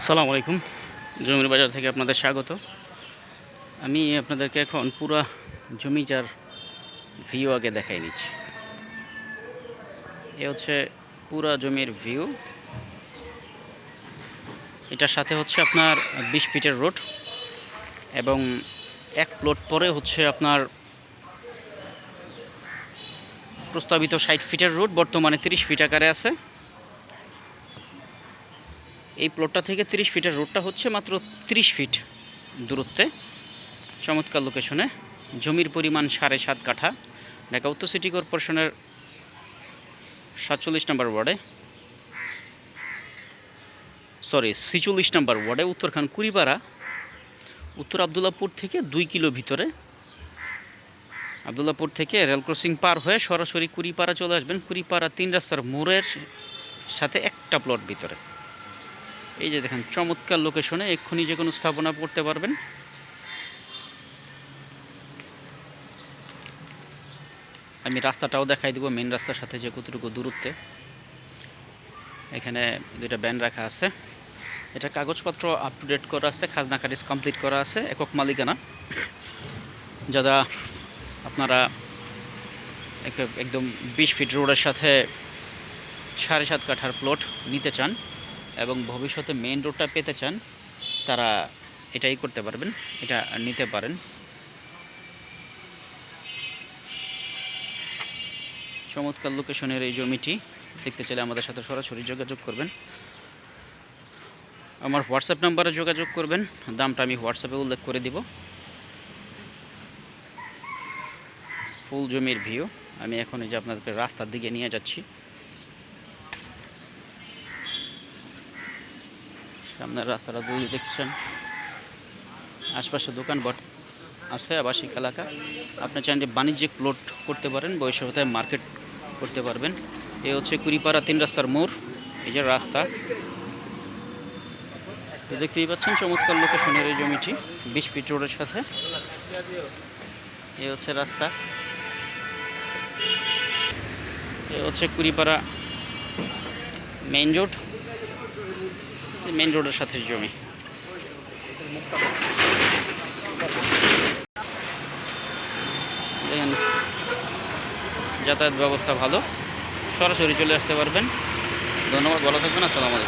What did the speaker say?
আসসালামু আলাইকুম। জমির বাজার থেকে আপনাদের স্বাগত। আমি আপনাদেরকে এখন পুরা জমিটার ভিউ আগে দেখাই নিচ্ছি। এ হচ্ছে পুরা জমির ভিউ এটার সাথে হচ্ছে আপনার বিশ ফিটের রোড এবং এক প্লট পরে হচ্ছে আপনার প্রস্তাবিত ষাট ফিটের রোড, বর্তমানে তিরিশ ফিট আকারে আছে। এই প্লটটা থেকে তিরিশ ফিটের রোডটা হচ্ছে মাত্র তিরিশ ফিট দূরত্বে। চমৎকার লোকেশনে জমির পরিমাণ সাড়ে সাত কাঠা। ঢাকা উত্তর সিটি কর্পোরেশনের সাতচল্লিশ নম্বর ওয়ার্ডে সরি ছিচল্লিশ নম্বর ওয়ার্ডে উত্তরখান কুড়িপাড়া। উত্তর আবদুল্লাপুর থেকে দুই কিলো ভিতরে। আবদুল্লাপুর থেকে রেল ক্রসিং পার হয়ে সরাসরি কুড়িপাড়া চলে আসবেন। কুড়িপাড়া তিন রাস্তার মোড়ের সাথে একটা প্লট ভিতরে। এই যে দেখেন, চমৎকার লোকেশনে এক্ষুনি যে কোনো স্থাপনা করতে পারবেন। আমি রাস্তাটাও দেখাই দিব মেন রাস্তার সাথে যে কতটুকু দূরত্বে। এখানে দুইটা ব্যান রাখা আছে। এটা কাগজপত্র আপ টু ডেট করা আছে, খাজনা খারিজ কমপ্লিট করা আছে, একক মালিকানা। যারা আপনারা এক- একদম বিশ ফিট রোডের সাথে সাড়ে সাত কাঠার প্লট নিতে চান এবং ভবিষ্যতে মেইন রোডটা পেতে চান, তারা এটাই করতে পারবেন, এটা নিতে পারেন। চমৎকার লোকেশনের এই জমিটি, দেখতে চাইলে আমাদের সাথে সরাসরি যোগাযোগ করবেন। আমার হোয়াটসঅ্যাপ নাম্বারে যোগাযোগ করবেন, দামটা আমি হোয়াটসঅ্যাপে উল্লেখ করে দিব। ফুল জমির ভিউ আমি এখন এই যে আপনাদেরকে রাস্তার দিকে নিয়ে যাচ্ছি। সামনের রাস্তাটা দুই দেখছেন আশপাশে দোকান বট আছে, আবাসিক এলাকা। আপনি চান যে বাণিজ্যিক প্লট করতে পারেন বৈশাখতায় মার্কেট করতে পারবেন। এ হচ্ছে কুড়িপাড়া তিন রাস্তার মোড়, এই যে রাস্তা। তো দেখতেই পাচ্ছেন, চমৎকার লোকেশনের এই জমিটি, বিশ ফিট রোডের সাথে। এ হচ্ছে রাস্তা। এ হচ্ছে কুড়িপাড়া মেইন রোড মেইন রোডের সাথে জমি। দেখেন, যাতায়াত ব্যবস্থা ভালো। সরাসরি চলে আসতে পারবেন। ধন্যবাদ, ভালো থাকবেন, আসসালামু আলাইকুম।